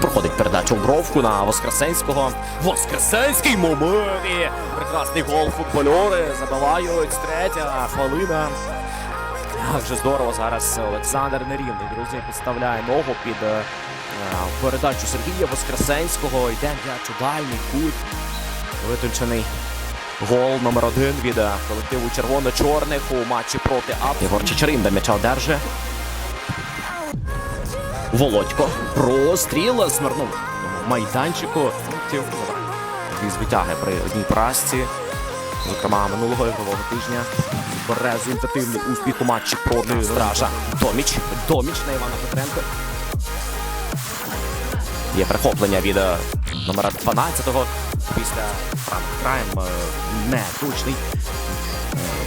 Проходить передачу бровку на Воскресенського. Воскресенський момент! Прекрасний гол футбольори. Забивають третя хвилина. Як же здорово зараз Олександр Нерівний, друзі, підставляє ногу під е, передачу Сергія Воскресенського. Йде м'яч у кут. Витульчений гол номер один від е, колективу червоно-чорних у матчі проти АП. Єгор Чечеринда м'яча одержує. Володько. Простріл змирнув в майданчику. Дві звитяги при одній поразці. Зокрема, минулого ігрового тижня. Результативний успіх у матчі проти Стража. Доміч. Доміч на Івана Петренко. Є перехоплення від е, номера 12-го. Після правим краєм е, не точний. Е,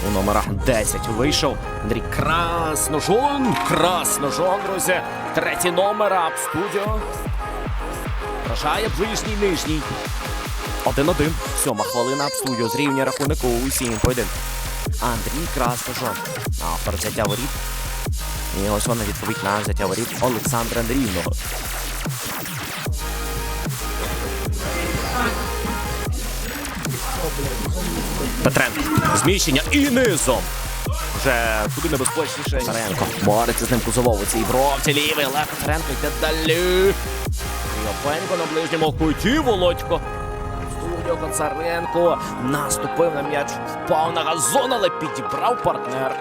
У номерах 10 вийшов Андрій Красножон. Красножон, друзі. Третій номер Ап студіо. Вражає ближній нижній. 1-1. Сьома хвилина Ап студіо зрівнює рахунок у усім поєдинку. Андрій Красножон. Автор взяття воріт. І ось вона відповідь на взяття воріт Олександра Андріївного. Петренко. Зміщення і низом. Вже куди небезпечніше. Царенко. Бореться з ним Кузовов цій бровці лівий. Легко Царенко йде далі. Йопенко на ближньому куті. Володько. Студіо Коцаренко наступив на м'яч, впав на газон, але підібрав партнер.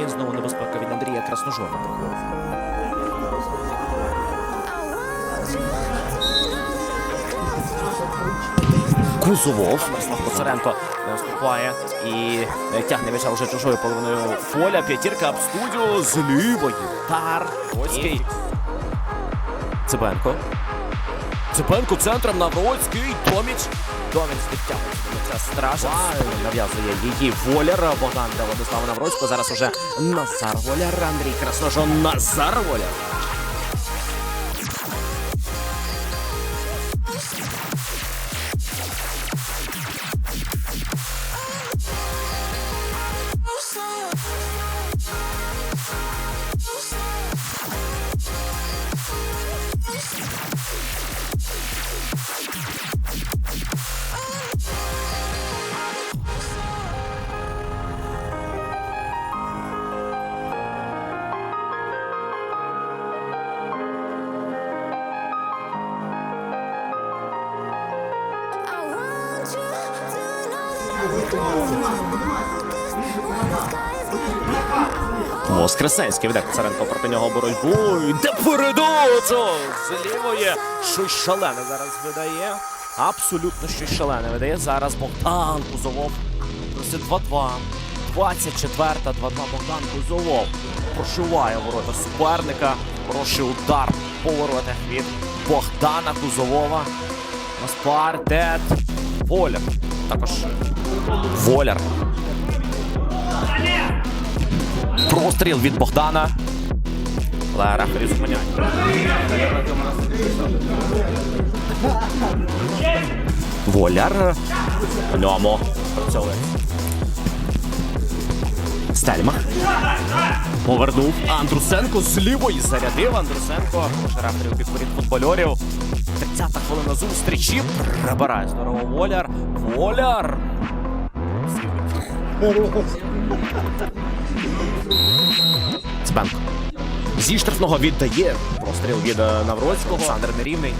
І знову небезпека від Андрія Красножона Кузовов. Мирослав Коцаренко не вступає і е, тягне м'яча вже чужою половиною поля. П'ятірка об студіо з лівої. Тар. Роцький. Цибенко. Цибенко центром Навроцький. Доміч. Доміч підтягує м'яча стража. Нав'язує її Воляр. Богдан для Владислава Навроцького. Зараз уже Назар Воляр. Андрій Красножон. Назар Воляр. Воскресенський веде Коцаренко проти нього боротьбу. Йде передачу! З лівої. Щось шалене зараз видає. Абсолютно щось шалене видає. Зараз Богдан Кузовов. Це 2-2. 24-та, 2-2 Богдан Кузовов. Прошиває ворота суперника. Хороший удар по воротах від Богдана Кузовова. Спартет. Воляр. Також Воляр. Простріл від Богдана. Але рефері зупиняє. Воляр. По ньому. Стельмах. Повернув. Андрусенко з лівої зарядив. Андрусенко. Може рефері підворіт футбольорів. 30-та хвилина зустрічі. Прибирає здорово Воляр. Воляр. Цбенко. Зі штрафного віддає. Простріл від е, Навроцького. Олександр Нерівний.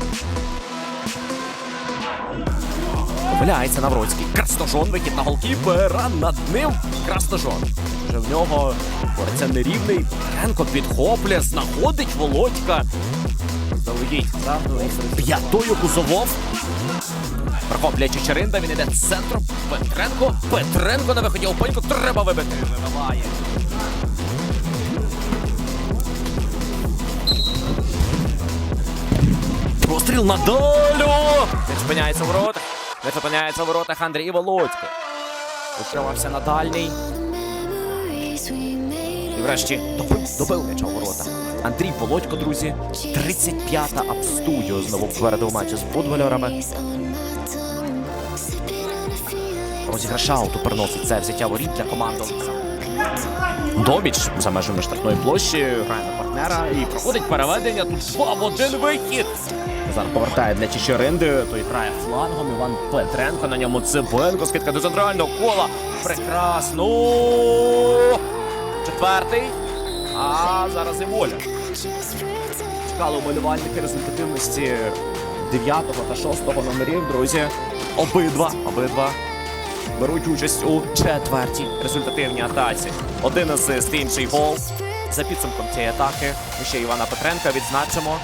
Помиляється Навроцький. Красножон вихід на голкіпера. Над ним Красножон. Вже в нього бореться нерівний. Ренко підхоплює, знаходить Володька. П'ятою Кузовов. Прохоплює Чечеринда, він іде центром. Петренко. Петренко на виході. Опенько треба вибити. Вибиває. Простріл на долю! Не зупиняється в воротах. Не зупиняється в воротах Андрій Володько. Відкривався на дальній. І врешті добив, м'яча ворота. Андрій Володько, друзі. 35-та Апстудіо знову попереду матчі з футбольорами. on my tongue. Sipping on a feeling Розіграш ауту приносить це взяття воріт для команди. Доміч за межами штрафної площі грає на партнера і проходить переведення. Тут два в один вихід. Зараз повертає для Чечеринди. Той грає флангом. Іван Петренко на ньому Цибенко. Скидка до центрального кола. Прекрасно. Четвертий. А зараз і воля. Чекали уболівальники результативності 9 та 6 номерів, друзі. Обидва, обидва беруть участь у четвертій результативній атаці. Один асист, інший гол. За підсумком цієї атаки ми ще Івана Петренка відзначимо.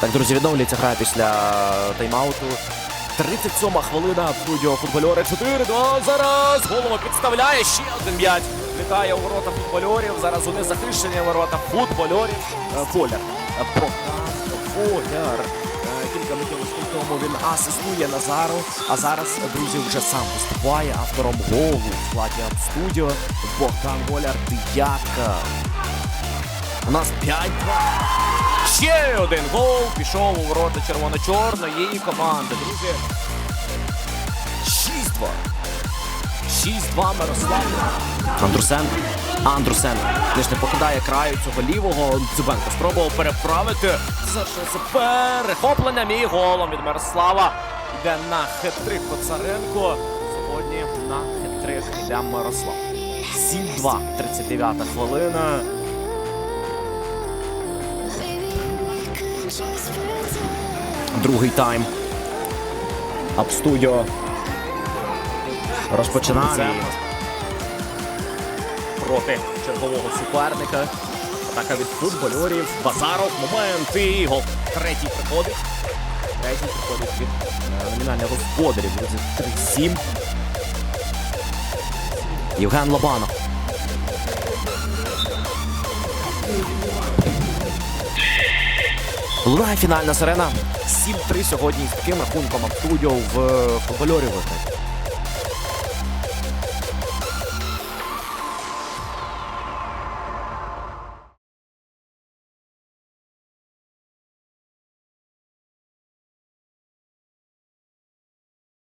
Так, друзі, відновлюється гра після тайм-ауту. 37 хвилина студіо футбольори 4-2. Зараз голову підставляє. Ще один м'яч. Літає у ворота футбольорів. Зараз вони захищені ворота футбольорів. Е, Поляр. Е, Богдан Поляр. Е, Кілька секунд тому він асистує Назару. А зараз, друзі, вже сам виступає автором голу в складі студіо. Богдан Воляр дев'ятка. У нас 5-2. Ще один гол пішов у ворота червоно-чорної команди. Друзі. 6-2. 6-2 Мирослав. Андрусен. Андрусен. Лиш не покидає краю цього лівого. Дзюбенко спробував переправити. Це перехопленням і голом від Мирослава. Йде на хитрик Коцаренко. Сьогодні на хитрик йде Мирослав. 7-2. 39 хвилина. Другий тайм. Апстудіо розпочинає проти чергового суперника. Атака від футбольорів. Базаров. Момент і гол. Третій приходить. Третій приходить від е, номінальних господарів. 3-7. Євген Лобанов. Лунає фінальна сирена. 7-3 сьогодні з таким рахунком Апстудіо в футбольорів. виграє.